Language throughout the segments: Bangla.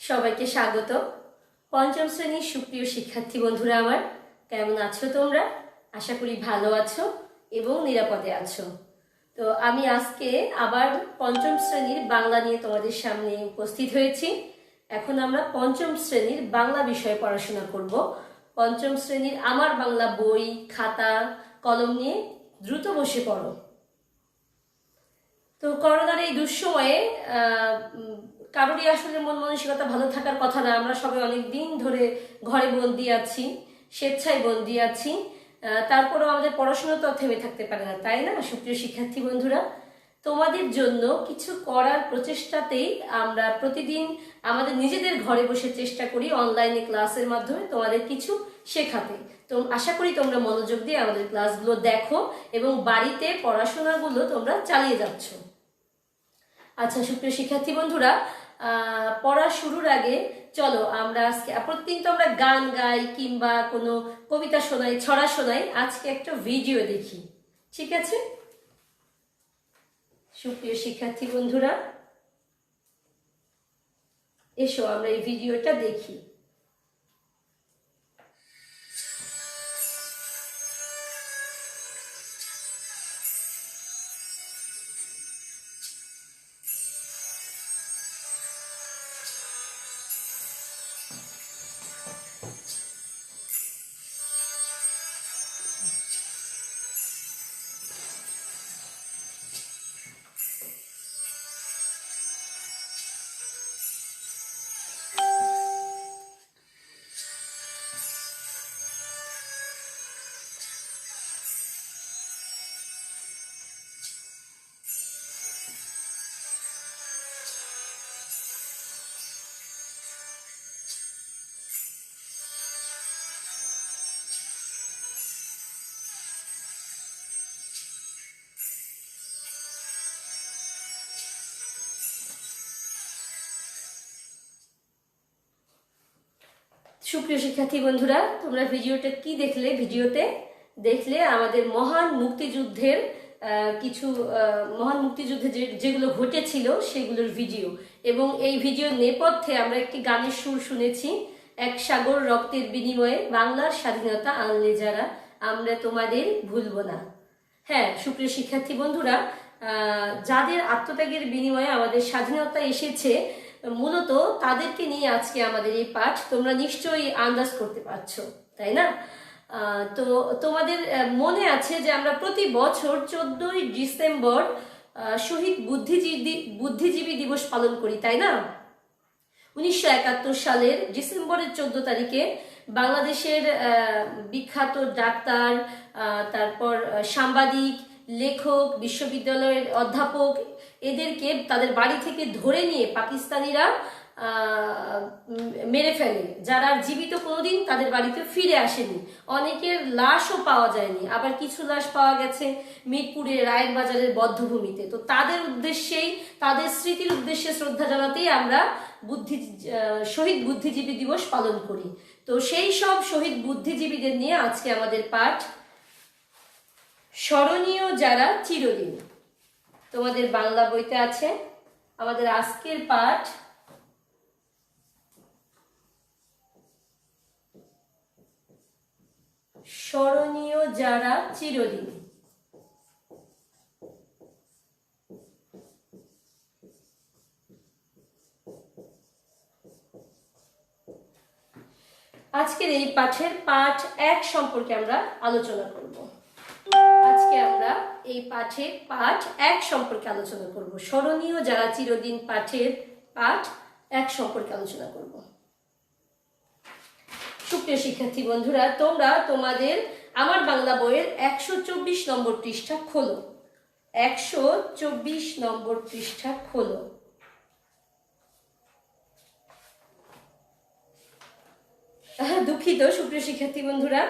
সবাইকে স্বাগত। পঞ্চম শ্রেণির সুপ্রিয় শিক্ষার্থী বন্ধুরা আমার, কেমন আছো তোমরা? আশা করি ভালো আছো এবং নিরাপদে আছো। তো আমি আজকে আবার পঞ্চম শ্রেণির বাংলা নিয়ে তোমাদের সামনে উপস্থিত হয়েছি। এখন আমরা পঞ্চম শ্রেণির বাংলা বিষয়ে পড়াশোনা করব। পঞ্চম শ্রেণির আমার বাংলা বই, খাতা, কলম নিয়ে দ্রুত বসে পড়ো। তো করোনার এই দুঃসময়ে কারোরই আসলে মন মানসিকতা ভালো থাকার কথা না। আমরা সবাই অনেক দিন ধরে ঘরে বন্দি আছি, স্বেচ্ছায় বন্দি আছি। তারপরেও আমাদের পড়াশোনা তো থেমে থাকতে পারে না, তাই না? সুপ্রিয় শিক্ষার্থী বন্ধুরা, তোমাদের জন্য কিছু করার প্রচেষ্টাতেই আমরা প্রতিদিন আমাদের নিজেদের ঘরে বসে চেষ্টা করি অনলাইনে ক্লাসের মাধ্যমে তোমাদের কিছু শেখাতে। তো আশা করি তোমরা মনোযোগ দিয়ে আমাদের ক্লাসগুলো দেখো এবং বাড়িতে পড়াশোনাগুলো তোমরা চালিয়ে যাচ্ছ। আচ্ছা সুপ্রিয় শিক্ষার্থী বন্ধুরা পড়া শুরুর আগে চলো আমরা আজকে প্রতিদিন তো আমরা গান গাই কিংবা কোনো কবিতা শোনাই, ছড়া শোনাই, আজকে একটা ভিডিও দেখি, ঠিক আছে? সুপ্রিয় শিক্ষার্থী বন্ধুরা, এসো আমরা এই ভিডিওটা দেখি। সুপ্রিয় শিক্ষার্থী বন্ধুরা, তোমরা ভিডিওটা কি দেখলে? ভিডিওতে দেখলে আমাদের মহান মুক্তিযুদ্ধের কিছু মহান মুক্তিযুদ্ধে যেগুলো ঘটেছিল সেগুলোর ভিডিও। এবং এই ভিডিওর নেপথ্যে আমরা একটি গানের সুর শুনেছি, এক সাগর রক্তের বিনিময়ে বাংলার স্বাধীনতা আনলে যারা, আমরা তোমাদের ভুলব না। হ্যাঁ সুপ্রিয় শিক্ষার্থী বন্ধুরা যাদের আত্মত্যাগের বিনিময়ে আমাদের স্বাধীনতা এসেছে মূলত তাদেরকে নিয়ে আজকে আমাদের এই পাঠ তোমরা নিশ্চয়ই আন্দাজ করতে পারছ, তাই না? তো তোমাদের মনে আছে যে আমরা প্রতি বছর চোদ্দই ডিসেম্বর শহীদ বুদ্ধিজীবী বুদ্ধিজীবী দিবস পালন করি, তাই না? উনিশশো একাত্তর সালের ডিসেম্বরের চোদ্দ তারিখে বাংলাদেশের বিখ্যাত ডাক্তার তারপর সাংবাদিক, লেখক, বিশ্ববিদ্যালয়ের অধ্যাপক এদেরকে তাদের বাড়ি থেকে ধরে নিয়ে পাকিস্তানিরা মেরে ফেলে। যারা জীবিত কোনোদিন তাদের বাড়িতে ফিরে আসেনি। অনেকের লাশও পাওয়া যায়নি। আবার কিছু লাশ পাওয়া গেছে মিরপুরে রায়ের বাজারের বদ্ধভূমিতে। তো তাদের উদ্দেশ্যেই, তাদের স্মৃতির উদ্দেশ্যে শ্রদ্ধা জানাতেই আমরা বুদ্ধি শহীদ বুদ্ধিজীবী দিবস পালন করি। তো সেই সব শহীদ বুদ্ধিজীবীদের নিয়ে আজকে আমাদের পাঠ। স্মরণীয় যারা চিরদিন। তোমাদের বাংলা বইতে আছে। আমাদের আজকের পাঠ স্মরণীয় যারা চিরদিন। আজকের এই পাঠের পাঠ এক সম্পর্কে আমরা আলোচনা করব। আজকে আমরা এই পাঠে পাঠ এক সম্পর্কে আলোচনা করব। স্মরণীয় যারা চিরদিন পাঠের পাঠ এক সম্পর্কে আলোচনা করব। সুপ্রিয় শিক্ষার্থী বন্ধুরা, তোমরা তোমাদের আমার বাংলা বইয়ের একশো চব্বিশ নম্বর পৃষ্ঠা খোলো। একশো চব্বিশ নম্বর পৃষ্ঠা খোলো। দুঃখিত, সুপ্রিয় শিক্ষার্থী বন্ধুরা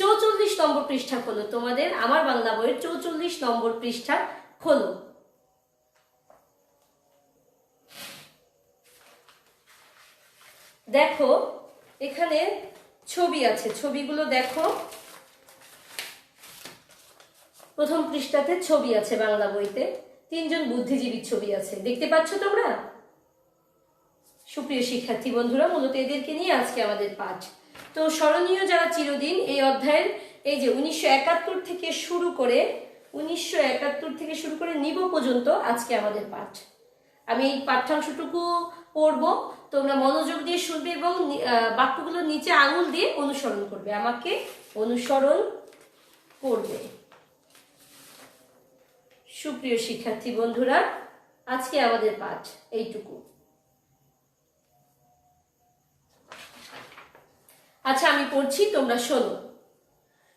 চৌচল্লিশ নম্বর পৃষ্ঠা খোলো তোমাদের, আমার বাংলা বইয়ের চৌচল্লিশ নম্বর পৃষ্ঠা খোলো। দেখো, এখানে ছবি আছে, ছবিগুলো দেখো। প্রথম পৃষ্ঠাতে ছবি আছে বাংলা বইতে, তিনজন বুদ্ধিজীবীর ছবি আছে, দেখতে পাচ্ছ তোমরা? সুপ্রিয় শিক্ষার্থী বন্ধুরা, মূলত এদেরকে নিয়ে আজকে আমাদের পাঠ। তো স্মরণীয় যারা চিরদিন এই অধ্যায়ের, এই যে উনিশশো একাত্তর থেকে শুরু করে, উনিশশো একাত্তর থেকে শুরু করে নিব পর্যন্ত আজকে আমাদের পাঠ। আমি এই পাঠ্যাংশটুকু পড়ব, তোমরা মনোযোগ দিয়ে শুনবে এবং বাক্যগুলো নিচে আঙুল দিয়ে অনুসরণ করবে, আমাকে অনুসরণ করবে। সুপ্রিয় শিক্ষার্থী বন্ধুরা, আজকে আমাদের পাঠ এইটুকু। আচ্ছা আমি পড়ছি, তোমরা শোনো।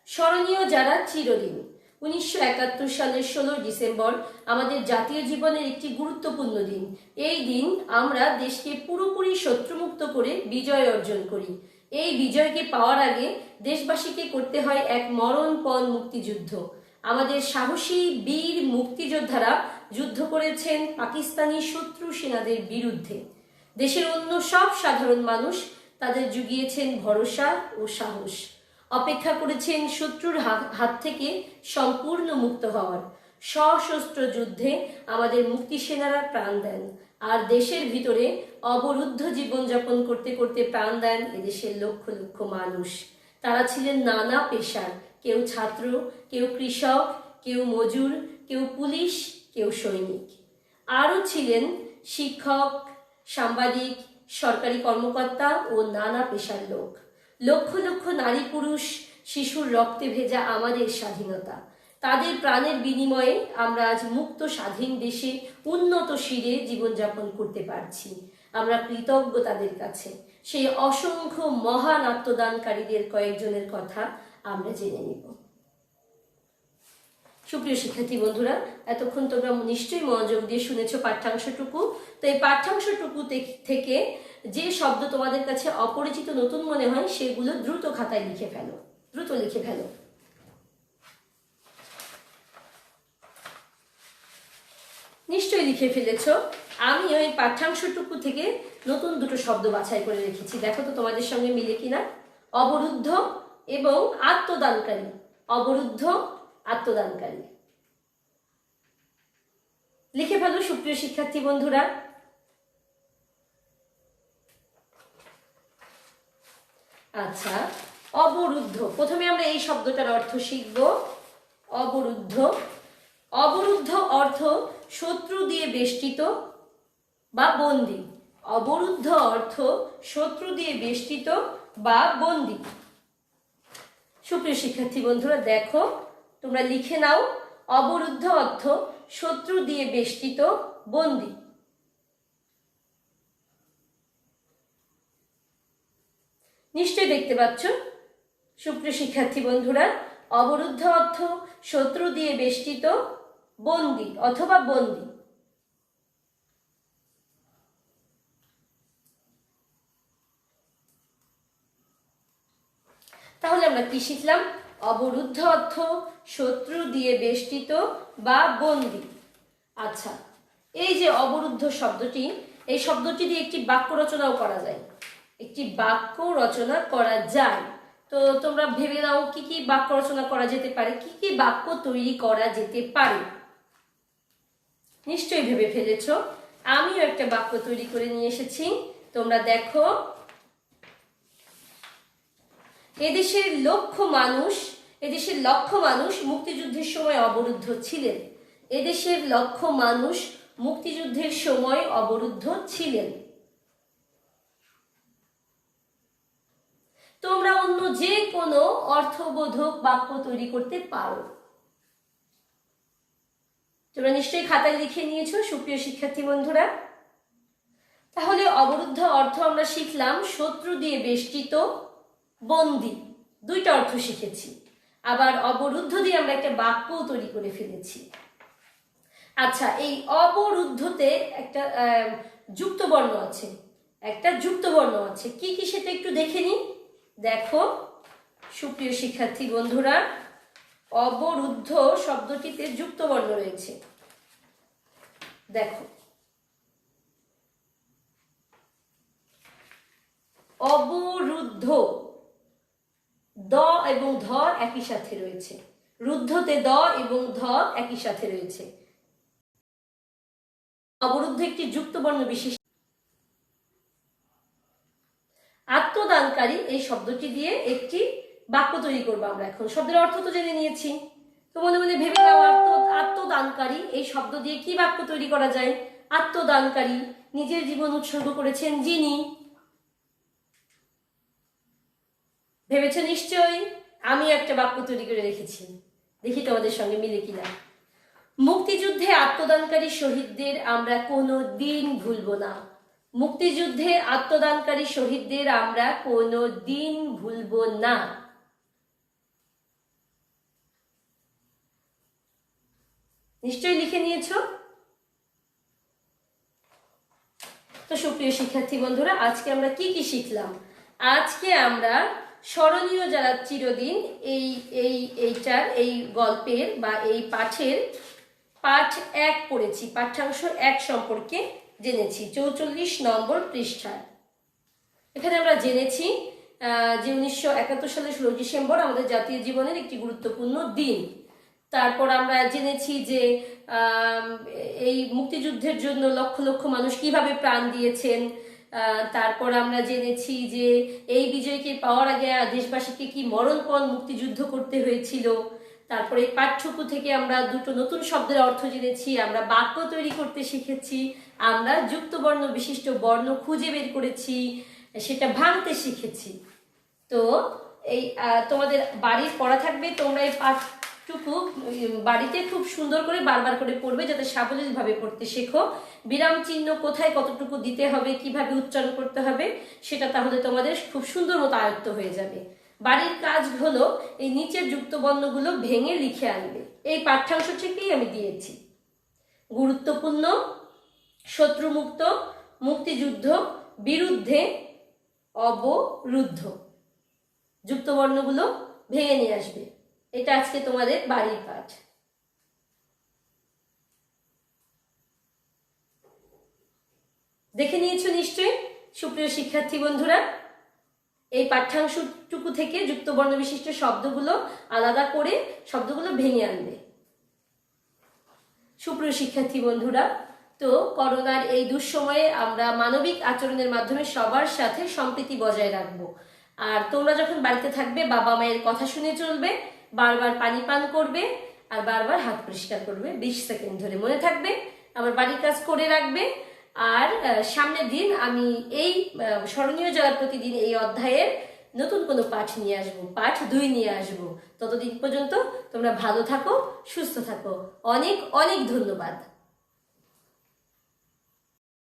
স্মরণীয় যারা চিরদিন। উনিশশো একাত্তর সালের ষোলো ডিসেম্বর আমাদের জাতীয় জীবনের একটি গুরুত্বপূর্ণ দিন। এই দিন আমরা দেশকে পুরোপুরি শত্রুমুক্ত করে বিজয় অর্জন করি। এই বিজয়কে পাওয়ার আগে দেশবাসীকে করতে হয় এক মরণপণ মুক্তিযুদ্ধ। আমাদের সাহসী বীর মুক্তিযোদ্ধারা যুদ্ধ করেছেন পাকিস্তানি শত্রু সেনাদের বিরুদ্ধে। দেশের অন্য সব সাধারণ মানুষ তাদের জুগিয়েছেন ভরসা ও সাহস। অপেক্ষা করেছেন শত্রুর হাত থেকে সম্পূর্ণ মুক্ত হওয়ার। সশস্ত্র যুদ্ধে আমাদের মুক্তি সেনারা প্রাণ দেন। আর দেশের ভিতরে অবরুদ্ধ জীবনযাপন করতে করতে প্রাণ দেন এদেশের লক্ষ লক্ষ মানুষ। তারা ছিলেন নানা পেশার। কেউ ছাত্র, কেউ কৃষক, কেউ মজুর, কেউ পুলিশ, কেউ সৈনিক। আরও ছিলেন শিক্ষক, সাংবাদিক সরকারি কর্মকর্তা ও নানা পেশার লোক। লক্ষ লক্ষ নারী পুরুষ শিশুর রক্তে ভেজা আমাদের স্বাধীনতা। তাদের প্রাণের বিনিময়ে আমরা আজ মুক্ত স্বাধীন দেশে উন্নত শিরে জীবনযাপন করতে পারছি। আমরা কৃতজ্ঞ তাদের কাছে। সেই অসংখ্য মহান আত্মদানকারীদের কয়েকজনের কথা আমরা জেনে নিব। সুপ্রিয় শিক্ষার্থী বন্ধুরা, এতক্ষণ তোমরা নিশ্চয়ই মনোযোগ দিয়ে শুনেছ পাঠ্যাংশটুকু। তো এই পাঠ্যাংশটুকু থেকে যে শব্দ তোমাদের কাছে অপরিচিত, নতুন মনে হয়, সেগুলো দ্রুত খাতায় লিখে ফেলো। দ্রুত লিখে ফেলো। নিশ্চয়ই লিখে ফেলেছ। আমি ওই পাঠ্যাংশটুকু থেকে নতুন দুটো শব্দ বাছাই করে রেখেছি। দেখো তো তোমাদের সঙ্গে মিলে কিনা। অবরুদ্ধ এবং আত্মদানকারী। অবরুদ্ধ আত্মদানকারী। লিখে ফেলো সুপ্রিয় শিক্ষার্থী বন্ধুরা। আচ্ছা অবরুদ্ধ। প্রথমে আমরা এই শব্দটার অর্থ শিখব। অবরুদ্ধ। অবরুদ্ধ অর্থ শত্রু দিয়ে বেষ্টিত বা বন্দি। অবরুদ্ধ অর্থ শত্রু দিয়ে বেষ্টিত বা বন্দি। সুপ্রিয় শিক্ষার্থী বন্ধুরা, দেখো তোমরা লিখে নাও, অবরুদ্ধ অর্থ শত্রু দিয়ে বেষ্টিত বন্দি। নিশ্চয়ই দেখতে পাচ্ছ, সুপ্রিয় শিক্ষার্থী বন্ধুরা, অবরুদ্ধ অর্থ শত্রু দিয়ে বেষ্টিত বন্দি অথবা বন্দি। তাহলে আমরা কি শিখলাম? অবরুদ্ধ অর্থ শত্রু দিয়ে বেষ্টিত বা বন্দি। আচ্ছা এই যে অবরুদ্ধ শব্দটি, এই শব্দটি দিয়ে একটি বাক্য রচনাও করা যায়। একটি বাক্য রচনা করা যায়। তো তোমরা ভেবে নাও কি কি বাক্য রচনা করা যেতে পারে, কি কি বাক্য তৈরি করা যেতে পারে। নিশ্চয়ই ভেবে ফেলেছ। আমিও একটা বাক্য তৈরি করে নিয়ে এসেছি। তোমরা দেখো এদেশের লক্ষ মানুষ, এদেশের লক্ষ মানুষ মুক্তিযুদ্ধের সময় অবরুদ্ধ ছিলেন। এদেশের লক্ষ মানুষ মুক্তিযুদ্ধের সময় অবরুদ্ধ ছিলেন। তোমরা অন্য যে কোনো অর্থবোধক বাক্য তৈরি করতে পারো। তোমরা নিশ্চয়ই খাতায় লিখে নিয়েছো, সুপ্রিয় শিক্ষার্থী বন্ধুরা। তাহলে অবরুদ্ধ অর্থ আমরা শিখলাম শত্রু দিয়ে বেষ্টিত বন্দি। দুইটা অর্থ শিখেছি। আবার অবরুদ্ধ দিয়ে আমরা একটা বাক্যও তৈরি করে ফেলেছি। আচ্ছা এই অবরুদ্ধতে একটা যুক্ত বর্ণ আছে। একটা যুক্ত বর্ণ আছে। কি কি সেটা একটু দেখে নিই? দেখো, সুপ্রিয় শিক্ষার্থী বন্ধুরা, অবরুদ্ধ শব্দটিতে যুক্ত বর্ণ রয়েছে। দেখো। অবরুদ্ধ এবং ধ একই সাথে রয়েছে। রুদ্ধতে দ এবং ধ একই সাথে রয়েছে। অবরুদ্ধ একটি যুক্ত বর্ণ বিশেষ আত্মদানকারী এই শব্দটি দিয়ে একটি বাক্য তৈরি করব আমরা এখন। শব্দের অর্থ তো জেনে নিয়েছি। তো মনে মনে ভেবে নাও, আত্ম আত্মদানকারী এই শব্দ দিয়ে কি বাক্য তৈরি করা যায়? আত্মদানকারী নিজের জীবন উৎসর্গ করেছেন যিনি। ভেবেছো নিশ্চয়ই? আমি একটা বাক্য তৈরি করে রেখেছি। দেখি তোমাদের সঙ্গে মিলে কিনা। মুক্তিযুদ্ধে আত্মদানকারী শহীদদের আমরা কোনো দিন ভুলব না। মুক্তিযুদ্ধে আত্মদানকারী শহীদদের আমরা কোনো দিন ভুলব না। নিশ্চয়ই লিখে নিয়েছো? তো সুপ্রিয় শিক্ষার্থী বন্ধুরা, আজকে আমরা কি কি শিখলাম? আজকে আমরা স্মরণীয় যারা চিরদিন এই এই, এইটার, এই গল্পের বা এই পাঠের পাঠ এক পড়েছি, পাঠ্যাংশ এক সম্পর্কে জেনেছি, চৌচল্লিশ নম্বর পৃষ্ঠায়। এখানে আমরা জেনেছি যে উনিশশো একাত্তর সালের ষোলো ডিসেম্বর আমাদের জাতীয় জীবনের একটি গুরুত্বপূর্ণ দিন। তারপর আমরা জেনেছি যে এই মুক্তিযুদ্ধের জন্য লক্ষ লক্ষ মানুষ কীভাবে প্রাণ দিয়েছেন তারপর আমরা জেনেছি যে এই বিজয়কে পাওয়ার আগে দেশবাসীকে কি মরণপণ মুক্তিযুদ্ধ করতে হয়েছিল। তারপরে এই পাঠ্যকু থেকে আমরা দুটো নতুন শব্দের অর্থ জেনেছি, আমরা বাক্য তৈরি করতে শিখেছি, আমরা যুক্তবর্ণ বিশিষ্ট বর্ণ খুঁজে বের করেছি, সেটা ভাঙতে শিখেছি। তো এই তোমাদের বাড়ির পড়া থাকবে, তোমরা এই পাঠটুকু উম, বাড়িতে খুব সুন্দর করে বারবার করে পড়বে যাতে সাবলীলভাবে পড়তে শেখো। বিরাম চিহ্ন কোথায় কতটুকু দিতে হবে কীভাবে উচ্চারণ করতে হবে সেটা তাহলে তোমাদের খুব সুন্দর মতো আয়ত্ত হয়ে যাবে। বাড়ির কাজ হলো এই নিচের যুক্ত বর্ণগুলো ভেঙে লিখে আনবে। এই পাঠ্যাংশ থেকেই আমি দিয়েছি। গুরুত্বপূর্ণ শত্রুমুক্ত মুক্তিযুদ্ধ বিরুদ্ধে অবরুদ্ধ। যুক্তবর্ণগুলো ভেঙে নিয়ে আসবে। এটা আজকে তোমাদের বাড়ির পাঠ দেখে নিয়েছো নিশ্চয়ই, সুপ্রিয় শিক্ষার্থী বন্ধুরা? এই পাঠ্যাংশটুকু থেকে যুক্তবর্ণ বিশিষ্ট শব্দগুলো আলাদা করে শব্দগুলো ভেঙে আনবে। সুপ্রিয় শিক্ষার্থী বন্ধুরা, তো করোনার এই দুঃসময়ে আমরা মানবিক আচরণের মাধ্যমে সবার সাথে সম্প্রীতি বজায় রাখব। আর তোমরা যখন বাড়িতে থাকবে বাবা মায়ের কথা শুনে চলবে বারবার পানি পান করবে আর বারবার হাত পরিষ্কার করবে, বিশ সেকেন্ড ধরে মনে থাকবে আমার বাড়ির কাজ করে রাখবে। আর সামনের দিন আমি এই স্মরণীয় জয়ের প্রতিদিন এই অধ্যায়ের নতুন কোনো পাঠ নিয়ে আসব, পাঠ দুই নিয়ে আসব। ততদিন পর্যন্ত তোমরা ভালো থাকো, সুস্থ থাকো। অনেক অনেক ধন্যবাদ।